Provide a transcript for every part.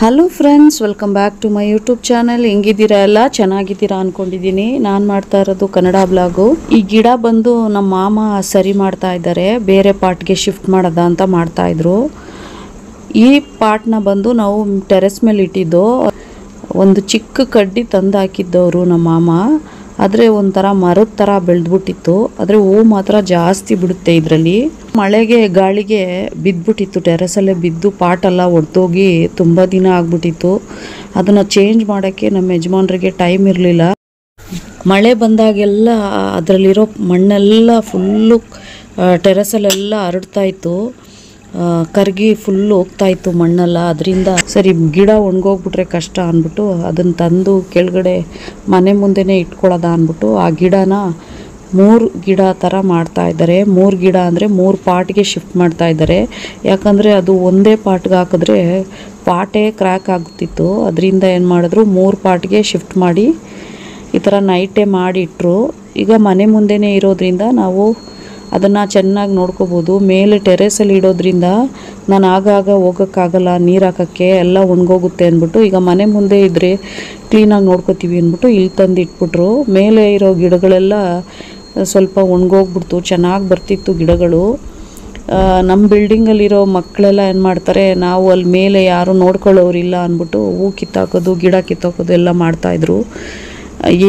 Hello friends welcome back to my YouTube channel ಹೆಂಗಿದ್ದೀರಾ ಎಲ್ಲ? ಚೆನ್ನಾಗಿದ್ದೀರಾ ಅನ್ಕೊಂಡಿದ್ದೀನಿ. ನಾನು ಮಾಡ್ತಾ ಇರೋದು ಕನ್ನಡ ಬ್ಲಾಗು. ಈ ಗಿಡ ಬಂದು ನಮ್ಮ ಮಾಮ ಸರಿ ಮಾಡ್ತಾ ಇದ್ದಾರೆ. ಬೇರೆ ಪಾಟ್ಗೆ ಶಿಫ್ಟ್ ಮಾಡೋದ ಅಂತ ಮಾಡ್ತಾ ಇದ್ರು. ಈ ಪಾಟ್ನ ಬಂದು ನಾವು ಟೆರೆಸ್ ಮೇಲೆ ಇಟ್ಟಿದ್ದು. ಒಂದು ಚಿಕ್ಕ ಕಡ್ಡಿ ತಂದು ಹಾಕಿದ್ದವರು ನಮ್ಮ ಮಾಮ. ಆದರೆ ಒಂಥರ ಮರದ ಥರ ಬೆಳೆದ್ಬಿಟ್ಟಿತ್ತು. ಆದರೆ ಹೂ ಮಾತ್ರ ಜಾಸ್ತಿ ಬಿಡುತ್ತೆ ಇದರಲ್ಲಿ. ಮಳೆಗೆ, ಗಾಳಿಗೆ ಬಿದ್ದುಬಿಟ್ಟಿತ್ತು, ಟೆರೆಸಲ್ಲೇ ಬಿದ್ದು ಪಾಟೆಲ್ಲ ಒಡ್ದೋಗಿ ತುಂಬ ದಿನ ಆಗ್ಬಿಟ್ಟಿತ್ತು. ಅದನ್ನು ಚೇಂಜ್ ಮಾಡೋಕ್ಕೆ ನಮ್ಮ ಯಜಮಾನ್ರಿಗೆ ಟೈಮ್ ಇರಲಿಲ್ಲ. ಮಳೆ ಬಂದಾಗೆಲ್ಲ ಅದರಲ್ಲಿರೋ ಮಣ್ಣೆಲ್ಲ ಫುಲ್ಲು ಟೆರೆಸಲ್ಲೆಲ್ಲ ಹರಡ್ತಾ ಇತ್ತು. ಕರ್ಗಿ ಫುಲ್ ಹೋಗ್ತಾ ಇತ್ತು ಮಣ್ಣೆಲ್ಲ. ಅದರಿಂದ ಸರಿ ಗಿಡ ಒಣಗೋಗ್ಬಿಟ್ರೆ ಕಷ್ಟ ಅಂದ್ಬಿಟ್ಟು ಅದನ್ನು ತಂದು ಕೆಳಗಡೆ ಮನೆ ಮುಂದೆನೇ ಇಟ್ಕೊಳ್ಳೋದ ಅಂದ್ಬಿಟ್ಟು ಆ ಗಿಡನ ಮೂರು ಗಿಡ ಥರ ಮಾಡ್ತಾ ಇದ್ದಾರೆ. ಮೂರು ಗಿಡ ಅಂದರೆ ಮೂರು ಪಾಟ್ಗೆ ಶಿಫ್ಟ್ ಮಾಡ್ತಾ ಇದ್ದಾರೆ. ಯಾಕಂದರೆ ಅದು ಒಂದೇ ಪಾಟ್ಗೆ ಹಾಕಿದ್ರೆ ಪಾಟೇ ಕ್ರ್ಯಾಕ್ ಆಗುತ್ತಿತ್ತು. ಅದರಿಂದ ಏನು ಮಾಡಿದ್ರು ಮೂರು ಪಾಟ್ಗೆ ಶಿಫ್ಟ್ ಮಾಡಿ ಈ ಥರ ನೈಟೇ ಮಾಡಿಟ್ಟರು ಈಗ ಮನೆ ಮುಂದೆನೇ ಇರೋದ್ರಿಂದ ನಾವು ಅದನ್ನು ಚೆನ್ನಾಗಿ ನೋಡ್ಕೋಬೋದು. ಮೇಲೆ ಟೆರೇಸಲ್ಲಿ ಇಡೋದ್ರಿಂದ ನಾನು ಆಗಾಗ ಹೋಗೋಕ್ಕಾಗಲ್ಲ, ನೀರು ಹಾಕೋಕ್ಕೆ ಎಲ್ಲ ಒಣಗೋಗುತ್ತೆ ಅಂದ್ಬಿಟ್ಟು ಈಗ ಮನೆ ಮುಂದೆ ಇದ್ದರೆ ಕ್ಲೀನಾಗಿ ನೋಡ್ಕೋತೀವಿ ಅಂದ್ಬಿಟ್ಟು ಇಲ್ಲಿ ತಂದು ಇಟ್ಬಿಟ್ರು. ಮೇಲೆ ಇರೋ ಗಿಡಗಳೆಲ್ಲ ಸ್ವಲ್ಪ ಒಣಗೋಗ್ಬಿಡ್ತು, ಚೆನ್ನಾಗಿ ಬರ್ತಿತ್ತು ಗಿಡಗಳು. ನಮ್ಮ ಬಿಲ್ಡಿಂಗಲ್ಲಿರೋ ಮಕ್ಕಳೆಲ್ಲ ಏನು ಮಾಡ್ತಾರೆ, ನಾವು ಅಲ್ಲಿ ಮೇಲೆ ಯಾರು ನೋಡ್ಕೊಳ್ಳೋರಿಲ್ಲ ಅಂದ್ಬಿಟ್ಟು ಹೂ ಕಿತ್ತಾಕೋದು, ಗಿಡ ಕಿತ್ತಾಕೋದು ಎಲ್ಲ ಮಾಡ್ತಾಯಿದ್ರು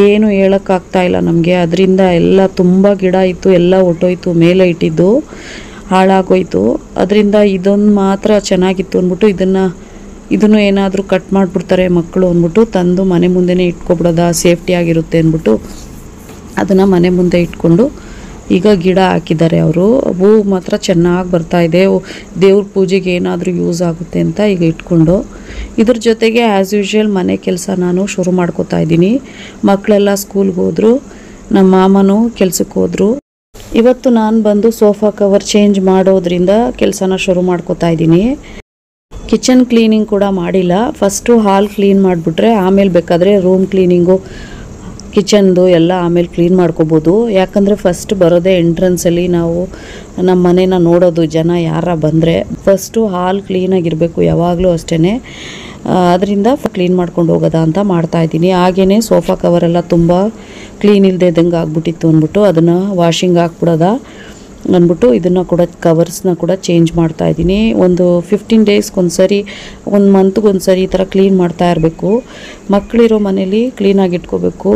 ಏನು ಹೇಳೋಕ್ಕಾಗ್ತಾ ಇಲ್ಲ ನಮಗೆ. ಅದರಿಂದ ಎಲ್ಲ ತುಂಬ ಗಿಡ ಇತ್ತು, ಎಲ್ಲ ಹೊಟ್ಟೋಯ್ತು ಮೇಲೆ ಇಟ್ಟಿದ್ದು, ಹಾಳಾಗೋಯ್ತು. ಅದರಿಂದ ಇದೊಂದು ಮಾತ್ರ ಚೆನ್ನಾಗಿತ್ತು ಅಂದ್ಬಿಟ್ಟು ಇದನ್ನು ಇದನ್ನು ಏನಾದರೂ ಕಟ್ ಮಾಡಿಬಿಡ್ತಾರೆ ಮಕ್ಕಳು ಅಂದ್ಬಿಟ್ಟು ತಂದು ಮನೆ ಮುಂದೆನೇ ಇಟ್ಕೊಬಿಡೋದ ಸೇಫ್ಟಿ ಆಗಿರುತ್ತೆ ಅಂದ್ಬಿಟ್ಟು ಅದನ್ನು ಮನೆ ಮುಂದೆ ಇಟ್ಕೊಂಡು ಈಗ ಗಿಡ ಹಾಕಿದ್ದಾರೆ ಅವರು. ಹೂ ಮಾತ್ರ ಚೆನ್ನಾಗಿ ಬರ್ತಾ ಇದೆ. ದೇವ್ರ ಪೂಜೆಗೆ ಏನಾದರೂ ಯೂಸ್ ಆಗುತ್ತೆ ಅಂತ ಈಗ ಇಟ್ಕೊಂಡು ಇದ್ರ ಜೊತೆಗೆ ಆ್ಯಸ್ ಯೂಶ್ವಲ್ ಮನೆ ಕೆಲಸ ನಾನು ಶುರು ಮಾಡ್ಕೋತಾ ಇದ್ದೀನಿ. ಮಕ್ಕಳೆಲ್ಲ ಸ್ಕೂಲ್ಗೆ ಹೋದರು ನಮ್ಮ ಮಾಮನೂ ಕೆಲ್ಸಕ್ಕೆ ಹೋದರು. ಇವತ್ತು ನಾನು ಬಂದು ಸೋಫಾ ಕವರ್ ಚೇಂಜ್ ಮಾಡೋದ್ರಿಂದ ಕೆಲಸನ ಶುರು ಮಾಡ್ಕೋತಾ ಇದ್ದೀನಿ. ಕಿಚನ್ ಕ್ಲೀನಿಂಗ್ ಕೂಡ ಮಾಡಿಲ್ಲ. ಫಸ್ಟು ಹಾಲ್ ಕ್ಲೀನ್ ಮಾಡಿಬಿಟ್ರೆ ಆಮೇಲೆ ಬೇಕಾದರೆ ರೂಮ್ ಕ್ಲೀನಿಂಗು ಕಿಚನ್ದು ಎಲ್ಲ ಆಮೇಲೆ ಕ್ಲೀನ್ ಮಾಡ್ಕೋಬೋದು. ಯಾಕಂದರೆ ಫಸ್ಟ್ ಬರೋದೇ ಎಂಟ್ರೆನ್ಸಲ್ಲಿ ನಾವು ನಮ್ಮ ಮನೇನ ನೋಡೋದು ಜನ ಯಾರ ಬಂದರೆ. ಫಸ್ಟು ಹಾಲ್ ಕ್ಲೀನಾಗಿರಬೇಕು ಯಾವಾಗಲೂ ಅಷ್ಟೇ ಅದರಿಂದ ಕ್ಲೀನ್ ಮಾಡ್ಕೊಂಡು ಹೋಗೋದ ಅಂತ ಮಾಡ್ತಾ ಇದ್ದೀನಿ. ಹಾಗೇ ಸೋಫಾ ಕವರೆಲ್ಲ ತುಂಬ ಕ್ಲೀನ್ ಇಲ್ಲದೆ ಇದ್ದಂಗೆ ಆಗ್ಬಿಟ್ಟಿತ್ತು ಅಂದ್ಬಿಟ್ಟು ಅದನ್ನು ವಾಷಿಂಗ್ ಹಾಕ್ಬಿಡೋದ. ಅಂದ್ಬಿಟ್ಟು ಇದನ್ನು ಕೂಡ ಕವರ್ಸ್ನ ಕೂಡ ಚೇಂಜ್ ಮಾಡ್ತಾ ಇದ್ದೀನಿ. ಒಂದು ಫಿಫ್ಟೀನ್ ಡೇಸ್ಗೆ ಒಂದ್ಸರಿ, ಒಂದು ಮಂತ್ಗೆ ಒಂದ್ಸರಿ ಈ ಥರ ಕ್ಲೀನ್ ಮಾಡ್ತಾ ಇರಬೇಕು. ಮಕ್ಕಳಿರೋ ಮನೇಲಿ ಕ್ಲೀನಾಗಿ ಇಟ್ಕೋಬೇಕು.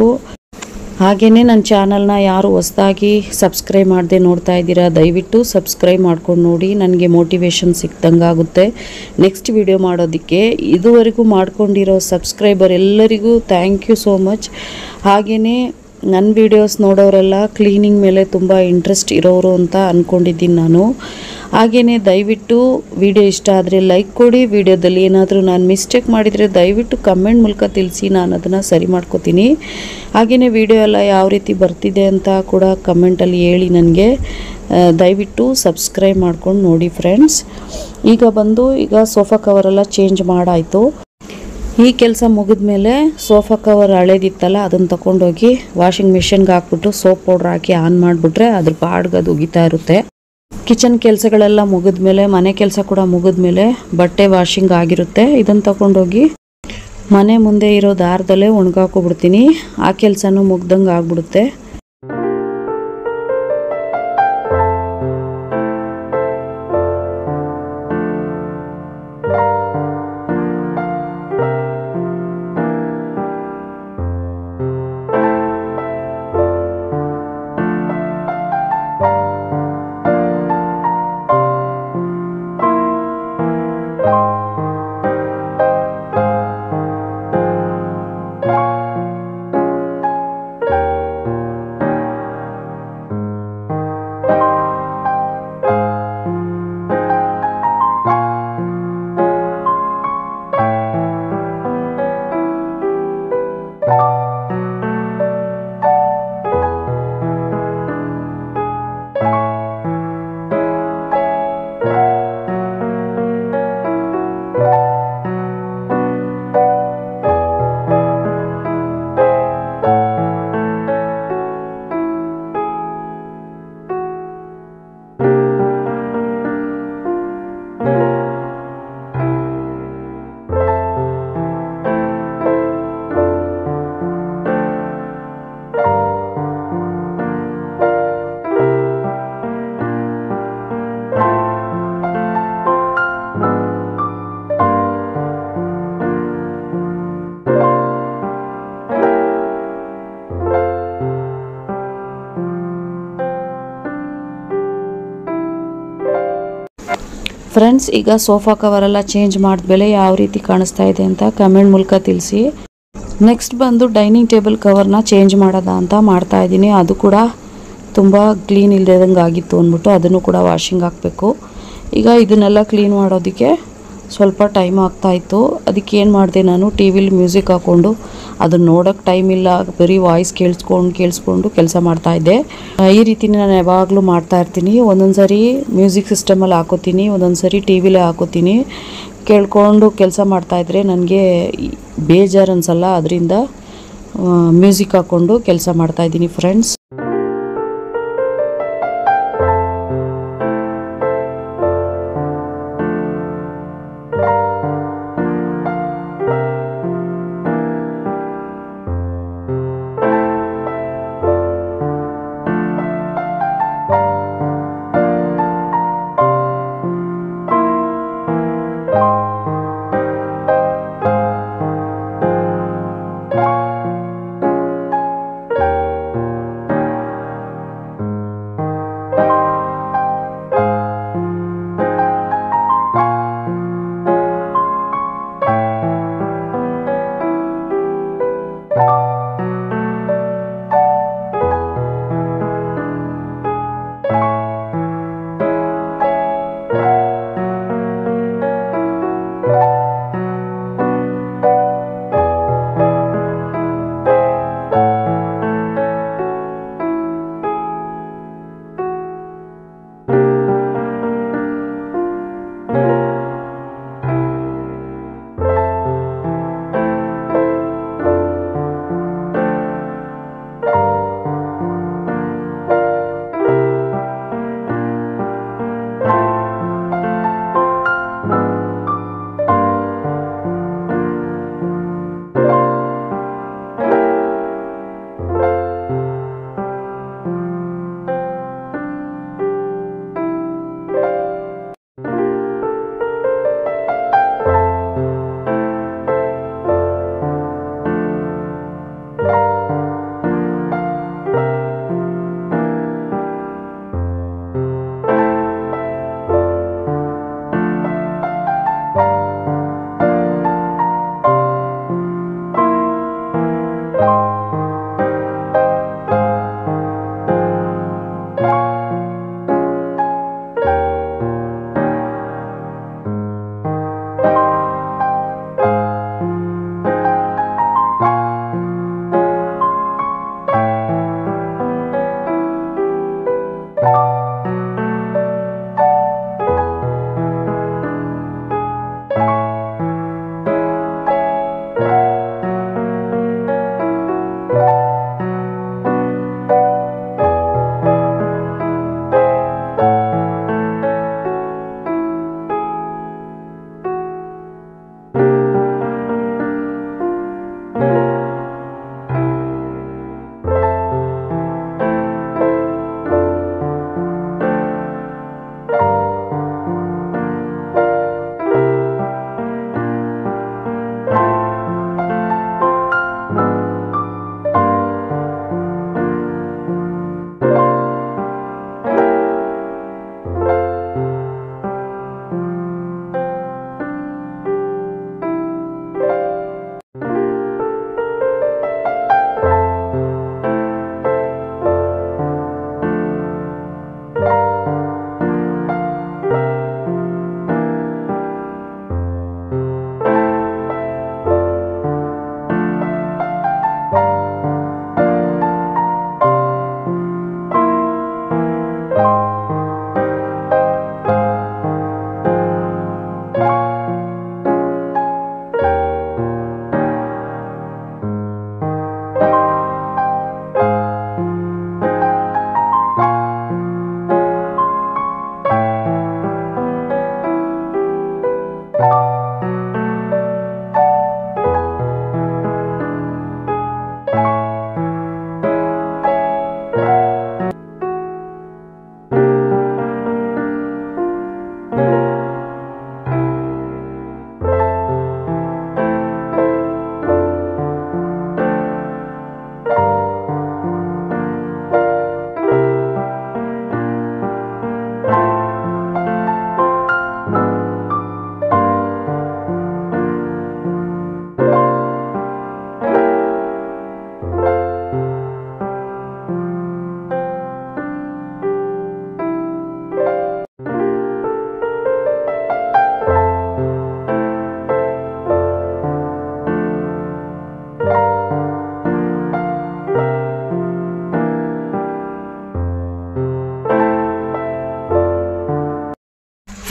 ಹಾಗೆಯೇ ನನ್ನ ಚಾನಲ್ನ ಯಾರು ಹೊಸದಾಗಿ ಸಬ್ಸ್ಕ್ರೈಬ್ ಮಾಡದೆ ನೋಡ್ತಾ ಇದ್ದೀರಾ, ದಯವಿಟ್ಟು ಸಬ್ಸ್ಕ್ರೈಬ್ ಮಾಡ್ಕೊಂಡು ನೋಡಿ. ನನಗೆ ಮೋಟಿವೇಶನ್ ಸಿಕ್ದಂಗೆ ಆಗುತ್ತೆ. ನೆಕ್ಸ್ಟ್ ವಿಡಿಯೋ ಮಾಡೋದಕ್ಕೆ ಇದುವರೆಗೂ ಮಾಡ್ಕೊಂಡಿರೋ ಸಬ್ಸ್ಕ್ರೈಬರ್ ಎಲ್ಲರಿಗೂ ಥ್ಯಾಂಕ್ ಯು ಸೋ ಮಚ್ ಹಾಗೆಯೇ ನನ್ನ ವೀಡಿಯೋಸ್ ನೋಡೋರೆಲ್ಲ ಕ್ಲೀನಿಂಗ್ ಮೇಲೆ ತುಂಬ ಇಂಟ್ರೆಸ್ಟ್ ಇರೋರು ಅಂತ ಅಂದ್ಕೊಂಡಿದ್ದೀನಿ ನಾನು. ಹಾಗೆಯೇ ದಯವಿಟ್ಟು ವಿಡಿಯೋ ಇಷ್ಟ ಆದರೆ ಲೈಕ್ ಕೊಡಿ ವಿಡಿಯೋದಲ್ಲಿ ಏನಾದರೂ ನಾನು ಮಿಸ್ಟೇಕ್ ಮಾಡಿದರೆ ದಯವಿಟ್ಟು ಕಮೆಂಟ್ ಮೂಲಕ ತಿಳಿಸಿ ನಾನು ಅದನ್ನು ಸರಿ ಮಾಡ್ಕೋತೀನಿ. ಹಾಗೆಯೇ ವಿಡಿಯೋ ಎಲ್ಲ ಯಾವ ರೀತಿ ಬರ್ತಿದೆ ಅಂತ ಕೂಡ ಕಮೆಂಟಲ್ಲಿ ಹೇಳಿ ನನಗೆ. ದಯವಿಟ್ಟು ಸಬ್ಸ್ಕ್ರೈಬ್ ಮಾಡ್ಕೊಂಡು ನೋಡಿ ಫ್ರೆಂಡ್ಸ್ ಈಗ ಬಂದು ಈಗ ಸೋಫಾ ಕವರೆಲ್ಲ ಚೇಂಜ್ ಮಾಡಾಯಿತು. ಈ ಕೆಲಸ ಮುಗಿದ ಮೇಲೆ ಸೋಫಾ ಕವರ್ ಹಳೇದಿತ್ತಲ್ಲ, ಅದನ್ನು ತಗೊಂಡೋಗಿ ವಾಷಿಂಗ್ ಮಿಷಿನ್ಗೆ ಹಾಕ್ಬಿಟ್ಟು ಸೋಪ್ ಪೌಡ್ರ್ ಹಾಕಿ ಆನ್ ಮಾಡಿಬಿಟ್ರೆ ಅದ್ರ ಪಾಡ್ಗೆ ಅದು ಉಗಿತಾ ಇರುತ್ತೆ. ಕಿಚನ್ ಕೆಲಸಗಳೆಲ್ಲ ಮುಗಿದ ಮೇಲೆ, ಮನೆ ಕೆಲಸ ಕೂಡ ಮುಗಿದ ಮೇಲೆ ಬಟ್ಟೆ ವಾಷಿಂಗ್ ಆಗಿರುತ್ತೆ. ಇದನ್ನು ತಗೊಂಡೋಗಿ ಮನೆ ಮುಂದೆ ಇರೋ ದಾರದಲ್ಲೇ ಒಣಗಾಕೊಬಿಡ್ತೀನಿ. ಆ ಕೆಲಸನೂ ಮುಗ್ದಂಗೆ ಆಗ್ಬಿಡುತ್ತೆ. ಫ್ರೆಂಡ್ಸ್ ಈಗ ಸೋಫಾ ಕವರ್ ಎಲ್ಲ ಚೇಂಜ್ ಮಾಡಿದ್ಮೇಲೆ ಯಾವ ರೀತಿ ಕಾಣಿಸ್ತಾ ಇದೆ ಅಂತ ಕಮೆಂಟ್ ಮೂಲಕ ತಿಳಿಸಿ. ನೆಕ್ಸ್ಟ್ ಬಂದು ಡೈನಿಂಗ್ ಟೇಬಲ್ ಕವರ್ನ ಚೇಂಜ್ ಮಾಡೋದ ಅಂತ ಮಾಡ್ತಾ ಇದ್ದೀನಿ. ಅದು ಕೂಡ ತುಂಬ ಕ್ಲೀನ್ ಇಲ್ಲದಂಗೆ ಆಗಿತ್ತು ಅಂದ್ಬಿಟ್ಟು ಅದನ್ನು ಕೂಡ ವಾಷಿಂಗ್ ಹಾಕಬೇಕು. ಈಗ ಇದನ್ನೆಲ್ಲ ಕ್ಲೀನ್ ಮಾಡೋದಕ್ಕೆ ಸ್ವಲ್ಪ ಟೈಮ್ ಆಗ್ತಾಯಿತ್ತು ಅದಕ್ಕೆ ಏನು ಮಾಡಿದೆ ನಾನು ಟಿ ವಿಲಿ ಮ್ಯೂಸಿಕ್ ಹಾಕ್ಕೊಂಡು ಅದನ್ನು ನೋಡೋಕ್ಕೆ ಟೈಮ್ ಇಲ್ಲ. ಬರೀ ವಾಯ್ಸ್ ಕೇಳಿಸ್ಕೊಂಡು ಕೇಳಿಸ್ಕೊಂಡು ಕೆಲಸ ಮಾಡ್ತಾಯಿದ್ದೆ ಈ ರೀತಿ ನಾನು ಯಾವಾಗಲೂ ಮಾಡ್ತಾ ಇರ್ತೀನಿ. ಒಂದೊಂದು ಸರಿ ಮ್ಯೂಸಿಕ್ ಸಿಸ್ಟಮಲ್ಲಿ ಹಾಕೋತೀನಿ ಒಂದೊಂದು ಸರಿ ಟಿ ವಿಲೇ ಹಾಕೋತೀನಿ. ಕೇಳ್ಕೊಂಡು ಕೆಲಸ ಮಾಡ್ತಾಯಿದ್ರೆ ನನಗೆ ಬೇಜಾರು ಅನ್ಸಲ್ಲ. ಅದರಿಂದ ಮ್ಯೂಸಿಕ್ ಹಾಕ್ಕೊಂಡು ಕೆಲಸ ಮಾಡ್ತಾಯಿದ್ದೀನಿ ಫ್ರೆಂಡ್ಸ್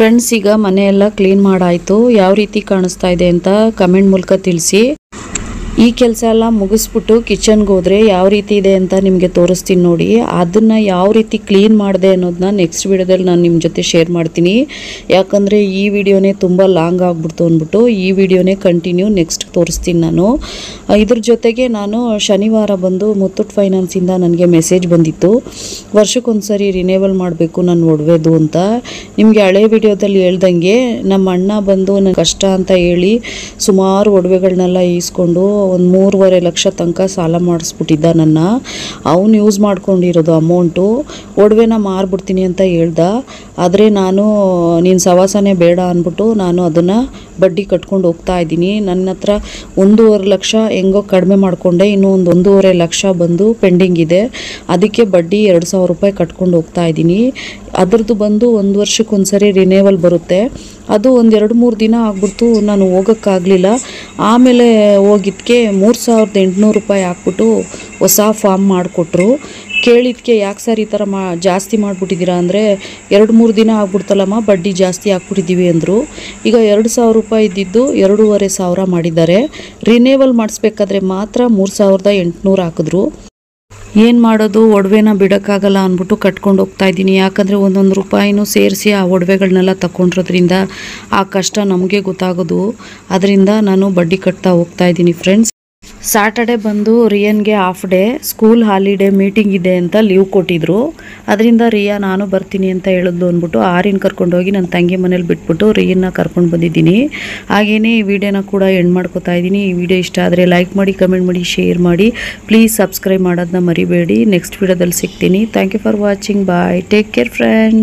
ಫ್ರೆಂಡ್ಸ್ ಈಗ ಮನೆಯೆಲ್ಲ ಕ್ಲೀನ್ ಮಾಡಾಯಿತು. ಯಾವ ರೀತಿ ಕಾಣಿಸ್ತಾ ಇದೆ ಅಂತ ಕಮೆಂಟ್ ಮೂಲಕ ತಿಳಿಸಿ. ಈ ಕೆಲಸ ಎಲ್ಲ ಮುಗಿಸ್ಬಿಟ್ಟು ಕಿಚನ್ಗೆ ಹೋದರೆ ಯಾವ ರೀತಿ ಇದೆ ಅಂತ ನಿಮಗೆ ತೋರಿಸ್ತೀನಿ ನೋಡಿ. ಅದನ್ನು ಯಾವ ರೀತಿ ಕ್ಲೀನ್ ಮಾಡಿದೆ ಅನ್ನೋದನ್ನ ನೆಕ್ಸ್ಟ್ ವಿಡಿಯೋದಲ್ಲಿ ನಾನು ನಿಮ್ಮ ಜೊತೆ ಶೇರ್ ಮಾಡ್ತೀನಿ. ಯಾಕಂದರೆ ಈ ವಿಡಿಯೋನೇ ತುಂಬ ಲಾಂಗ್ ಆಗಿಬಿಡ್ತು ಅಂದ್ಬಿಟ್ಟು ಈ ವಿಡಿಯೋನೇ ಕಂಟಿನ್ಯೂ ನೆಕ್ಸ್ಟ್ ತೋರಿಸ್ತೀನಿ ನಾನು. ಇದ್ರ ಜೊತೆಗೆ ನಾನು ಶನಿವಾರ ಬಂದು ಮುತ್ತೂಟ್ ಫೈನಾನ್ಸಿಂದ ನನಗೆ ಮೆಸೇಜ್ ಬಂದಿತ್ತು. ವರ್ಷಕ್ಕೊಂದ್ಸರಿ ರಿನೇವಲ್ ಮಾಡಬೇಕು ನಾನು ಒಡವೆದು ಅಂತ. ನಿಮಗೆ ಹಳೆ ವಿಡಿಯೋದಲ್ಲಿ ಹೇಳ್ದಂಗೆ ನಮ್ಮ ಅಣ್ಣ ಬಂದು ನನ್ನ ಕಷ್ಟ ಅಂತ ಹೇಳಿ ಸುಮಾರು ಒಡವೆಗಳನ್ನೆಲ್ಲ ಈಸ್ಕೊಂಡು ಒಂದು ಮೂರುವರೆ ಲಕ್ಷ ತನಕ ಸಾಲ ಮಾಡಿಸ್ಬಿಟ್ಟಿದ್ದ ನನ್ನ. ಅವನು ಯೂಸ್ ಮಾಡ್ಕೊಂಡಿರೋದು ಅಮೌಂಟು ಒಡವೆನ ಮಾರ್ಬಿಡ್ತೀನಿ ಅಂತ ಹೇಳ್ದ. ಆದರೆ ನಾನು, ನೀನು ಸವಾಸನೆ ಬೇಡ ಅಂದ್ಬಿಟ್ಟು ನಾನು ಅದನ್ನು ಬಡ್ಡಿ ಕಟ್ಕೊಂಡು ಹೋಗ್ತಾ ಇದ್ದೀನಿ. ನನ್ನ ಹತ್ರ ಒಂದೂವರೆ ಲಕ್ಷ ಹೆಂಗೋ ಕಡಿಮೆ ಮಾಡಿಕೊಂಡೆ. ಇನ್ನೂ ಒಂದು ಒಂದೂವರೆ ಲಕ್ಷ ಬಂದು ಪೆಂಡಿಂಗ್ ಇದೆ. ಅದಕ್ಕೆ ಬಡ್ಡಿ ಎರಡು ಸಾವಿರ ರೂಪಾಯಿ ಕಟ್ಕೊಂಡು ಹೋಗ್ತಾ ಇದ್ದೀನಿ. ಅದ್ರದ್ದು ಬಂದು ಒಂದು ವರ್ಷಕ್ಕೊಂದ್ಸರಿ ರಿನೇವಲ್ ಬರುತ್ತೆ. ಅದು ಒಂದು ಎರಡು ಮೂರು ದಿನ ಆಗ್ಬಿಡ್ತು. ನಾನು ಹೋಗೋಕ್ಕಾಗಲಿಲ್ಲ. ಆಮೇಲೆ ಹೋಗಿದ್ದಕ್ಕೆ ಮೂರು ಸಾವಿರದ ಎಂಟುನೂರು ರೂಪಾಯಿ ಹಾಕ್ಬಿಟ್ಟು ಹೊಸ ಫಾರ್ಮ್ ಮಾಡಿಕೊಟ್ರು. ಕೇಳಿದ್ಕೆ ಯಾಕೆ ಸರ್ ಈ ಥರ ಮಾ, ಜಾಸ್ತಿ ಮಾಡಿಬಿಟ್ಟಿದ್ದೀರಾ ಅಂದರೆ ಎರಡು ಮೂರು ದಿನ ಆಗ್ಬಿಡ್ತಲ್ಲಮ್ಮ, ಬಡ್ಡಿ ಜಾಸ್ತಿ ಹಾಕ್ಬಿಟ್ಟಿದ್ದೀವಿ ಅಂದರು. ಈಗ ಎರಡು ಸಾವಿರ ರೂಪಾಯಿ ಇದ್ದಿದ್ದು ಎರಡೂವರೆ ಸಾವಿರ ಮಾಡಿದ್ದಾರೆ. ರಿನೇವಲ್ ಮಾಡಿಸ್ಬೇಕಾದ್ರೆ ಮಾತ್ರ ಮೂರು ಸಾವಿರದ ಎಂಟುನೂರು ಹಾಕಿದ್ರು. ಏನು ಮಾಡೋದು, ಒಡವೆನ ಬಿಡೋಕ್ಕಾಗಲ್ಲ ಅಂದ್ಬಿಟ್ಟು ಕಟ್ಕೊಂಡು ಹೋಗ್ತಾ ಇದ್ದೀನಿ. ಯಾಕಂದರೆ ಒಂದೊಂದು ರೂಪಾಯಿನೂ ಸೇರಿಸಿ ಆ ಒಡವೆಗಳನ್ನೆಲ್ಲ ತಗೊಂಡಿರೋದ್ರಿಂದ ಆ ಕಷ್ಟ ನಮಗೆ ಗೊತ್ತಾಗೋದು. ಅದರಿಂದ ನಾನು ಬಡ್ಡಿ ಕಟ್ತಾ ಹೋಗ್ತಾ ಇದ್ದೀನಿ ಫ್ರೆಂಡ್ಸ್ ಸ್ಯಾಟರ್ಡೆ ಬಂದು ರಿಯನ್ಗೆ half day school holiday meeting ಇದೆ ಅಂತ ಲೀವ್ ಕೊಟ್ಟಿದ್ರು. ಅದರಿಂದ ರಿಯಾ, ನಾನು ಬರ್ತೀನಿ ಅಂತ ಹೇಳಿದ್ಲು ಅಂದ್ಬಿಟ್ಟು ಆರಿನ ಕರ್ಕೊಂಡೋಗಿ ನನ್ನ ತಂಗಿ ಮನೇಲಿ ಬಿಟ್ಬಿಟ್ಟು ರಿಯನ್ನ ಕರ್ಕೊಂಡು ಬಂದಿದ್ದೀನಿ. ಹಾಗೆಯೇ ಈ ವಿಡಿಯೋನ ಕೂಡ ಎಂಡ್ ಮಾಡ್ಕೊತಾ ಇದ್ದೀನಿ. ಈ ವಿಡಿಯೋ ಇಷ್ಟ ಆದರೆ ಲೈಕ್ ಮಾಡಿ ಕಮೆಂಟ್ ಮಾಡಿ ಶೇರ್ ಮಾಡಿ. ಪ್ಲೀಸ್ ಸಬ್ಸ್ಕ್ರೈಬ್ ಮಾಡೋದನ್ನ ಮರಿಬೇಡಿ. ನೆಕ್ಸ್ಟ್ ವಿಡಿಯೋದಲ್ಲಿ ಸಿಗ್ತೀನಿ. Thank you for watching bye take care friend